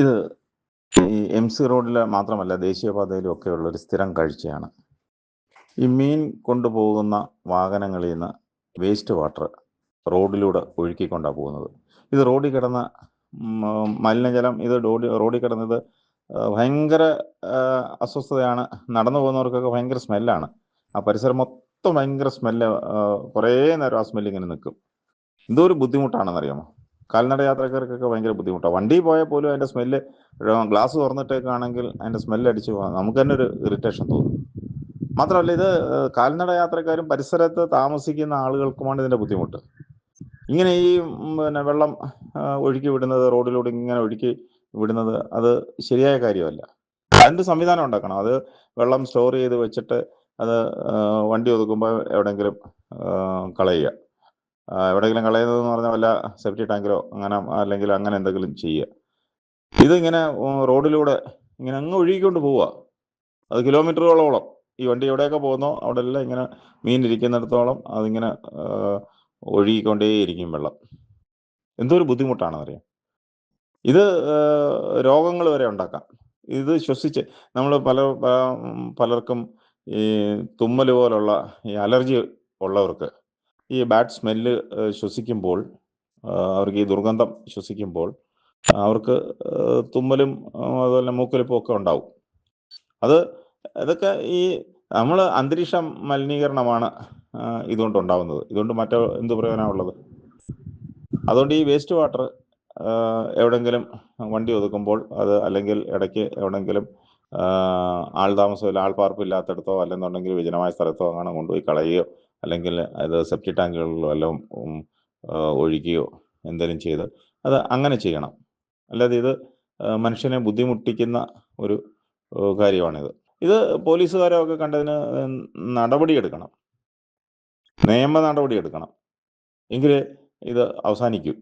ഇത് ഈ M C റോഡിൽ മാത്രമല്ല ദേശീയപാതയിലും ഒക്കെ ഉള്ള ഒരു സ്ഥിരം കാഴ്ചയാണ്. ഈ മീൻ കൊണ്ടുപോകുന്ന വാഹനങ്ങളിൽ നിന്ന് വേസ്റ്റ് വാട്ടർ റോഡിലൂടെ ഒഴുക്കിക്കൊണ്ടാണ് പോകുന്നത്. ഇത് റോഡിൽ കിടന്ന മലിനജലം ഇത് റോഡിൽ റോഡിൽ കിടന്നത് ഭയങ്കര അസ്വസ്ഥതയാണ്. നടന്നു പോകുന്നവർക്കൊക്കെ ഭയങ്കര സ്മെല്ലാണ്. ആ പരിസരം മൊത്തം ഭയങ്കര സ്മെല്ല് കുറേ നേരം ആ സ്മെല്ല് ഇങ്ങനെ നിൽക്കും ഒരു ബുദ്ധിമുട്ടാണെന്നറിയാമോ? കാൽനട യാത്രക്കാർക്കൊക്കെ ഭയങ്കര ബുദ്ധിമുട്ടാണ് വണ്ടി പോയാൽ പോലും അതിന്റെ സ്മെല്ല് ഗ്ലാസ് തുറന്നിട്ടേക്കാണെങ്കിൽ അതിന്റെ സ്മെല്ല് അടിച്ച് പോകാം നമുക്ക് തന്നെ ഒരു ഇറിറ്റേഷൻ തോന്നും. മാത്രമല്ല ഇത് കാൽനട യാത്രക്കാരും പരിസരത്ത് താമസിക്കുന്ന ആളുകൾക്കുമാണ് ഇതിന്റെ ബുദ്ധിമുട്ട്. ഇങ്ങനെ ഈ പിന്നെ വെള്ളം ഒഴുക്കി വിടുന്നത് റോഡിലൂടെ ഇങ്ങനെ ഒഴുക്കി വിടുന്നത് അത് ശരിയായ കാര്യമല്ല. അതിന്റെ സംവിധാനം ഉണ്ടാക്കണം. അത് വെള്ളം സ്റ്റോർ ചെയ്ത് വെച്ചിട്ട് അത് വണ്ടി ഒതുക്കുമ്പോൾ എവിടെയെങ്കിലും കളയുക. എവിടെയെങ്കിലും കളയുന്നതെന്ന് പറഞ്ഞാൽ വല്ല സെപ്റ്റി ടാങ്കിലോ അങ്ങനെ അല്ലെങ്കിൽ അങ്ങനെ എന്തെങ്കിലും ചെയ്യുക. ഇതിങ്ങനെ റോഡിലൂടെ ഇങ്ങനെ അങ്ങ് ഒഴുകിക്കൊണ്ട് പോവുക. അത് കിലോമീറ്ററുകളോളം. ഈ വണ്ടി എവിടെയൊക്കെ പോകുന്നോ അവിടെ എല്ലാം ഇങ്ങനെ മീൻ ഇരിക്കുന്നിടത്തോളം അതിങ്ങനെ ഒഴുകിക്കൊണ്ടേയിരിക്കും വെള്ളം. എന്തൊരു ബുദ്ധിമുട്ടാണെന്നറിയാം ഇത് രോഗങ്ങൾ വരെ ഉണ്ടാക്കാം. ഇത് ശ്വസിച്ച് നമ്മൾ പല പലർക്കും ഈ തുമ്മൽ പോലുള്ള ഈ അലർജി ഉള്ളവർക്ക് ഈ ബാഡ് സ്മെല്ല് ശ്വസിക്കുമ്പോൾ അവർക്ക് ഈ ദുർഗന്ധം ശ്വസിക്കുമ്പോൾ അവർക്ക് തുമ്മലും അതുപോലെ മൂക്കൊലിപ്പും ഒക്കെ ഉണ്ടാവും. അത് ഇതൊക്കെ ഈ നമ്മൾ അന്തരീക്ഷ മലിനീകരണമാണ് ഇതുകൊണ്ട് ഉണ്ടാവുന്നത്. ഇതുകൊണ്ട് മറ്റോ എന്ത് പ്രയോജനമുള്ളത് അതുകൊണ്ട് ഈ വേസ്റ്റ് വാട്ടർ എവിടെങ്കിലും വണ്ടി ഒതുക്കുമ്പോൾ അത് അല്ലെങ്കിൽ ഇടയ്ക്ക് എവിടെങ്കിലും ആൾ താമസമില്ല ആൾ പാർപ്പില്ലാത്തടത്തോ അല്ലെന്നുണ്ടെങ്കിൽ വിജനമായ സ്ഥലത്തോ അങ്ങനെ കൊണ്ടുപോയി കളയുകയോ അല്ലെങ്കിൽ അത് സെപ്റ്റി ടാങ്കുകളിലോ എല്ലാം ഒഴിക്കുകയോ എന്തെങ്കിലും ചെയ്ത് അത് അങ്ങനെ ചെയ്യണം. അല്ലാതെ ഇത് മനുഷ്യനെ ബുദ്ധിമുട്ടിക്കുന്ന ഒരു കാര്യമാണിത്. ഇത് പോലീസുകാരൊക്കെ കണ്ടതിന് നടപടിയെടുക്കണം നിയമ നടപടിയെടുക്കണം എങ്കിലേ ഇത് അവസാനിക്കൂ.